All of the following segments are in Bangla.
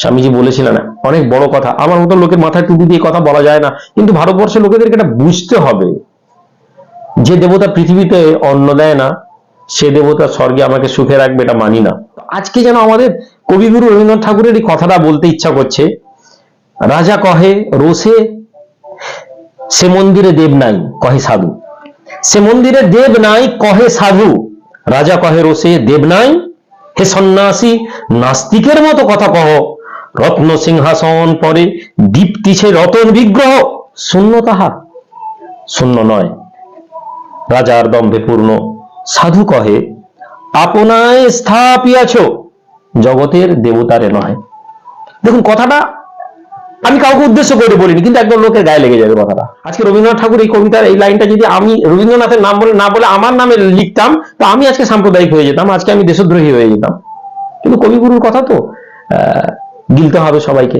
স্বামীজি বলেছিলেন, অনেক বড় কথা। আমার মতো লোকের মাথায় টুপি দিয়ে কথা বলা যায় না, কিন্তু ভারতবর্ষের লোকেদেরকে এটা বুঝতে হবে। যে দেবতা পৃথিবীতে অন্ন দেয় না, সে দেবতা স্বর্গে আমাকে সুখে রাখবে এটা মানি না। আজকে যেন আমাদের কবিগুরু রবীন্দ্রনাথ ঠাকুরের এই কথাটা বলতে ইচ্ছা করছে, রাজা কহে, রোষে, সে মন্দিরে দেব নাই, কহে সাধু। সে মন্দিরে দেব নাই, কহে সাধু। রাজা কহে, রোষে, দেব নাই? হে সন্ন্যাসী, নাস্তিকের মতো কথা কহ। রত্ন সিংহাসন পরে দীপ্তিছে রতন বিগ্রহ। শূন্য তাহা। শূন্য নয়। রাজার দম্ভে পূর্ণ। সাধু কহে, আপনায় স্থাপিয়াছ। জগতের দেবতারে নয় দেখুন, কথাটা আমি কাউকে উদ্দেশ্য করে বলিনি, কিন্তু একদম লোকের গায়ে লেগে যাবে কথাটা। আজকে রবীন্দ্রনাথ ঠাকুর এই কবিতার এই লাইনটা যদি আমি রবীন্দ্রনাথের নাম বলে না বলে আমার নামে লিখতাম, তো আমি আজকে সাম্প্রদায়িক হয়ে যেতাম, আজকে আমি দেশদ্রোহী হয়ে যেতাম। কিন্তু কবিগুরুর কথা তো গিলতে হবে সবাইকে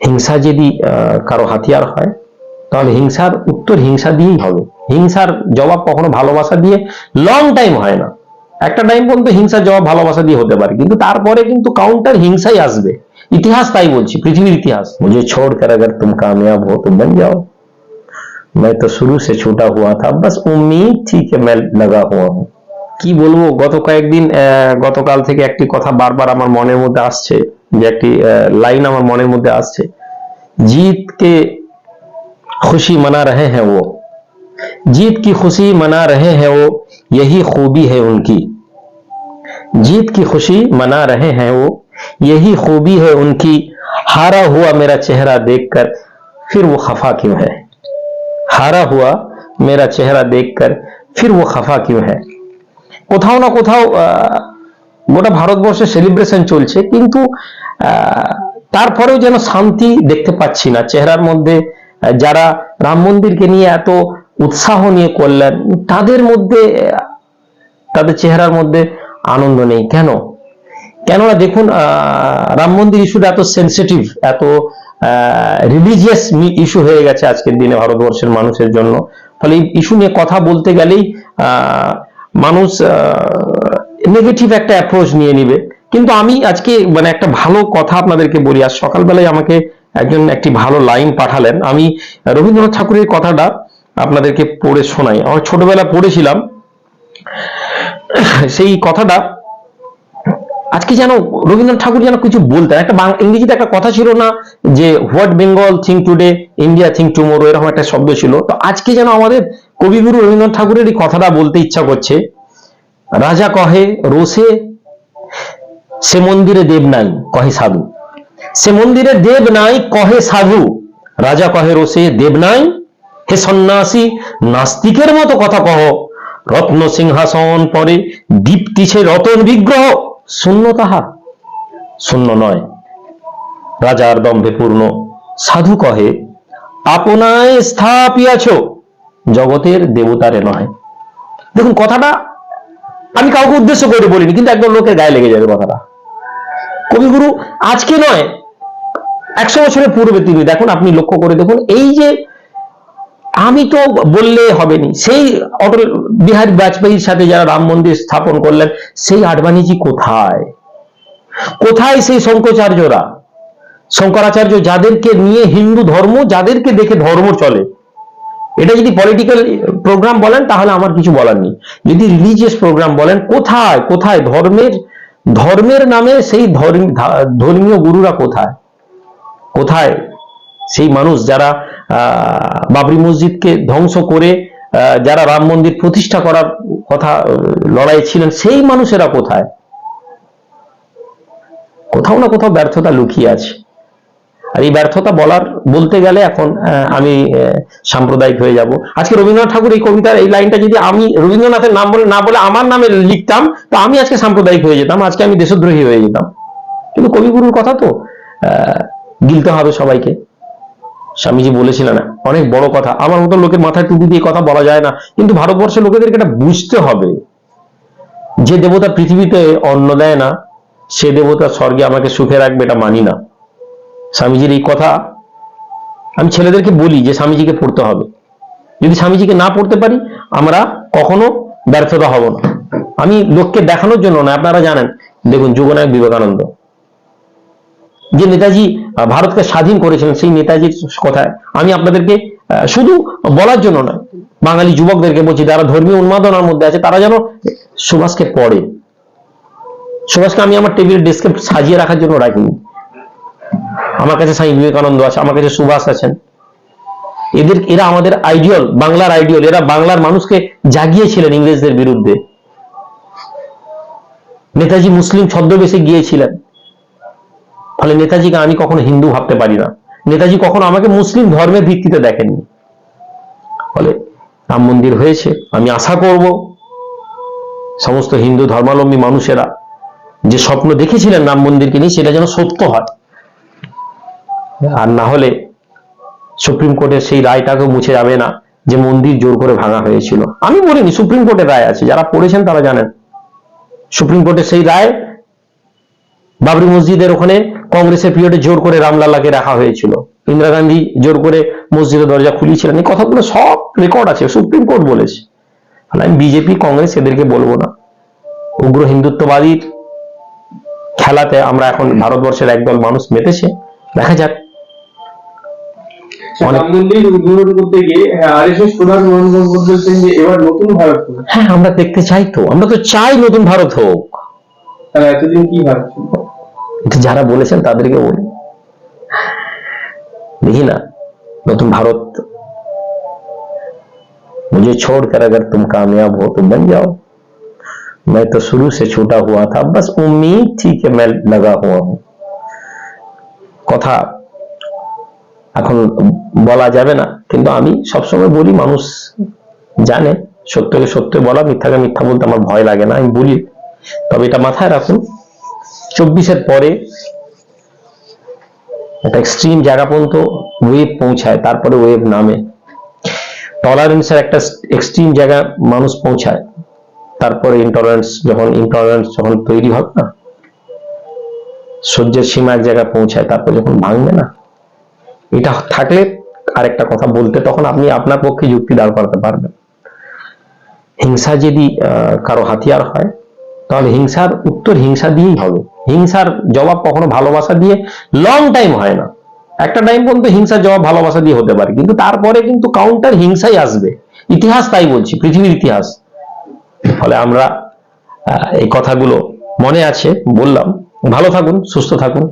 হিংসা যদি আহ, কারো হাতিয়ার হয় তাহলে হিংসার উত্তর হিংসা দিয়েই হবে হিংসার জবাব কখনো ভালোবাসা দিয়ে লং টাইম হয় না একটা টাইম পর্যন্ত হিংসার জবাব ভালোবাসা দিয়ে হতে পারে কিন্তু তারপরে কিন্তু কাউন্টার হিংসাই আসবে ইতিহাস তাই বলছি পৃথিবীর ইতিহাস मुझे छोड़ कर अगर तुम कामयाब हो तो बन जाओ मैं तो शुरू से छूटा हुआ था बस उम्मीद थी कि मैं लगा हुआ हूँ কি বলবো গত কয়েকদিন আহ, গতকাল থেকে একটি কথা বারবার আমার মনের মধ্যে আসছে যে একটি লাইন আমার মনের মধ্যে আসছে जीत के खुशी मना रहे हैं वो जीत की खुशी मना रहे हैं वो यही खूबी है उनकी जीत की खुशी मना रहे हैं वो यही खूबी है उनकी हारा हुआ मेरा चेहरा देखकर फिर वो खफा क्यों है हारा हुआ मेरा चेहरा देखकर फिर वो खफा क्यों है কোথাও না কোথাও গোটা ভারতবর্ষে সেলিব্রেশন চলছে, কিন্তু তারপরেও যেন শান্তি দেখতে পাচ্ছি না। চেহারার মধ্যে যারা রাম মন্দিরকে নিয়ে এত উৎসাহ নিয়ে করলেন, তাদের মধ্যে তাদের চেহারার মধ্যে আনন্দ নেই। কেন? কেননা দেখুন রাম মন্দির ইস্যুটা এত সেন্সিটিভ এত রিলিজিয়াস ইস্যু হয়ে গেছে আজকের দিনে ভারতবর্ষের মানুষের জন্য। ফলে এই ইস্যু নিয়ে কথা বলতে গেলেই মানুষ নেগেটিভ একটা অ্যাপ্রোচ নিয়ে নিবে। কিন্তু আমি আজকে মানে একটা ভালো কথা আপনাদেরকে বলি। আজ সকালবেলায় আমাকে একজন একটি ভালো লাইন পাঠালেন। আমি রবীন্দ্রনাথ ঠাকুরের কথাটা আপনাদেরকে পড়ে শোনাই। আমার ছোটবেলা পড়েছিলাম। সেই কথাটা আজকে যেন রবীন্দ্রনাথ ঠাকুর যেন কিছু বলতেন। একটা ইংরেজিতে একটা কথা ছিল না যে what Bengal think today India think tomorrow এরকম একটা শব্দ ছিল। তো আজকে যেন আমাদের কবিগুরু রবীন্দ্রনাথ ঠাকুরের এই কথাটা বলতে ইচ্ছা করছে, রাজা কহে রোষে, সে মন্দিরে দেব নাই, কহে সাধু। সে মন্দিরে দেব নাই, কহে সাধু। রাজা কহে রোষে, দেব নাই? হে সন্ন্যাসী, নাস্তিকের মতো কথা কহ। রত্ন সিংহাসন পরে দীপ্তিছে রতন বিগ্রহ। শূন্য তাহা শূন্য নয়। রাজার দম্ভে পূর্ণ। সাধু কহে, আপনায় স্থাপিয়াছ, জগতের দেবতারে নয়। দেখুন, কথাটা আমি কাউকে উদ্দেশ্য করে বলিনি, কিন্তু একদম লোকের গায়ে লেগে যাবে কথাটা। কবিগুরু, আজকে নয়, একশো বছরের পূর্বে তিনি, দেখুন, আপনি লক্ষ্য করে দেখুন, এই যে আমি তো বললে হবে নি। সেই অটল বিহারী বাজপেয়ীর সাথে যারা রাম মন্দির স্থাপন করলেন, সেই আডবাণীজি কোথায়? কোথায় সেই শঙ্করাচার্যরা? শঙ্করাচার্য যাদেরকে নিয়ে হিন্দু ধর্ম, যাদেরকে দেখে ধর্ম চলে। এটা যদি পলিটিক্যাল প্রোগ্রাম বলেন, তাহলে আমার কিছু বলার নেই। যদি রিলিজিয়াস প্রোগ্রাম বলেন, কোথায় কোথায় ধর্মের ধর্মের নামে সেই ধর্মীয় গুরুরা কোথায়? কোথায়? সেই মানুষ যারা বাবরি মসজিদকে ধ্বংস করে যারা রাম মন্দির প্রতিষ্ঠা করার কথা লড়াই ছিলেন সেই মানুষেরা কোথায়? কোথাও না কোথাও ব্যর্থতা লুকিয়ে আছে। আর এই ব্যর্থতা বলার বলতে গেলে এখন আমি সাম্প্রদায়িক হয়ে যাব। আজকে রবীন্দ্রনাথ ঠাকুর এই কবিতার এই লাইনটা যদি আমি রবীন্দ্রনাথের নাম বলে না বলে আমার নামে লিখতাম তো আমি আজকে সাম্প্রদায়িক হয়ে যেতাম আজকে আমি দেশদ্রোহী হয়ে যেতাম। কিন্তু কবিগুরুর কথা তো আহ, গিলতে হবে সবাইকে। স্বামীজি বলেছিলেন, অনেক বড় কথা। আমার মতো লোকের মাথায় টুপি দিয়ে কথা বলা যায় না। কিন্তু ভারতবর্ষের লোকেদেরকে এটা বুঝতে হবে। যে দেবতা পৃথিবীতে অন্ন দেয় না, সে দেবতা স্বর্গে আমাকে সুখে রাখবে এটা মানি না। স্বামীজির এই কথা আমি ছেলেদেরকে বলি যে স্বামীজিকে পড়তে হবে। যদি স্বামীজিকে না পড়তে পারি, আমরা কখনো ব্যর্থতা হব না। আমি লোককে দেখানোর জন্য না আপনারা জানেন। দেখুন, যুগনায়ক বিবেকানন্দ। যে নেতাজি ভারতকে স্বাধীন করেছিলেন সেই নেতাজির কথায়। আমি আপনাদেরকে শুধু বলার জন্য নয়, বাঙালি যুবকদেরকে বলছি, যারা ধর্মীয় উন্মাদনার মধ্যে আছে, তারা যেন সুভাষকে পড়ে। সুভাষকে আমি আমার টেবিল ডেস্কে সাজিয়ে রাখার জন্য রাখিনি। আমার কাছে স্বামী বিবেকানন্দ আছে, আমার কাছে সুভাষ আছেন। এদের, এরা আমাদের আইডিয়াল, বাংলার আইডিয়াল, এরা বাংলার মানুষকে জাগিয়েছিলেন ইংরেজদের বিরুদ্ধে। নেতাজি মুসলিম ছদ্মবেশে গিয়েছিলেন। ফলে নেতাজিকে আমি কখনো হিন্দু ভাবতে পারি না। নেতাজি কখনো আমাকে মুসলিম ধর্মের ভিত্তিতে দেখেননি। ফলে রাম মন্দির হয়েছে, আমি আশা করব সমস্ত হিন্দু ধর্মাবলম্বী মানুষেরা যে স্বপ্ন দেখেছিলেন রাম মন্দিরকে নিয়ে, সেটা যেন সত্য হয়। আর না হলে সুপ্রিম কোর্টের সেই রায়টাকেও মুছে যাবে না যে মন্দির জোর করে ভাঙা হয়েছিল। আমি বলিনি, সুপ্রিম কোর্টের রায় আছে, যারা পড়েছেন তারা জানেন। সুপ্রিম কোর্টের সেই রায় বাবরি মসজিদের ওখানে কংগ্রেসের পিরিয়ডে জোর করে রামলাল্লাকে রাখা হয়েছিল। ইন্দিরা গান্ধী জোর করে মসজিদের দরজা খুলিয়েছিলেন। এই কথাগুলো সব রেকর্ড আছে সুপ্রিম কোর্ট বলেছে। তাহলে আমি বিজেপি কংগ্রেস এদেরকে বলব না। উগ্র হিন্দুত্ববাদীর খেলাতে আমরা এখন ভারতবর্ষের একদল মানুষ মেতেছে। দেখা যাক। অনেক- রাম মন্দির উদ্বোধন করতে গিয়ে আরএসএস প্রধান মনমোহন বলছেন যে এবার নতুন ভারত হ্যাঁ আমরা দেখতে চাই তো। আমরা তো চাই নতুন ভারত হোক। এতদিন কি ভাবছেন? যারা বলেছেন তাদেরকে বলি দেখি না, নতুন ভারত। मुझे छोड़कर अगर তুম কামিয়াব হো तो বন যাও। মে তো শুরু সে ছোটা হুয়া থা বস उम्मीद থি কে মে लगा হুয়া हूं। কথা এখন বলা যাবে না, কিন্তু আমি সবসময় বলি, মানুষ জানে, সত্যকে সত্য বলা, মিথ্যাকে মিথ্যা বলতে আমার ভয় লাগে না, আমি বলি। তবে এটা মাথায় রাখুন চব্বিশের পরে একটা এক্সট্রিম জায়গা পর্যন্ত ওয়েভ পৌঁছায়, তারপরে ওয়েভ নামে। টলারেন্সের একটা এক্সট্রিম জায়গা মানুষ পৌঁছায়, তারপরে ইন্টলারেন্স যখন ইন্টলারেন্স যখন তৈরি হবে না, সহ্যের সীমা এক জায়গায় পৌঁছায়, তারপর যখন ভাঙবে না, এটা থাকলে আরেকটা কথা বলতে তখন আপনি আপনার পক্ষে যুক্তি দাঁড় করাতে পারবেন। হিংসা যদি কারও হাতিয়ার হয় তাহলে হিংসার উত্তর হিংসা দিয়েই হবে। হিংসার জবাব কখনো ভালোবাসা দিয়ে লং টাইম হয় না। একটা টাইম পর্যন্ত হিংসার জবাব ভালোবাসা দিয়ে হতে পারে। কিন্তু তারপরে কিন্তু কাউন্টার হিংসাই আসবে। ইতিহাস তাই বলছি, পৃথিবীর ইতিহাস। ফলে আমরা এই কথাগুলো মনে আছে, বললাম। ভালো থাকুন, সুস্থ থাকুন।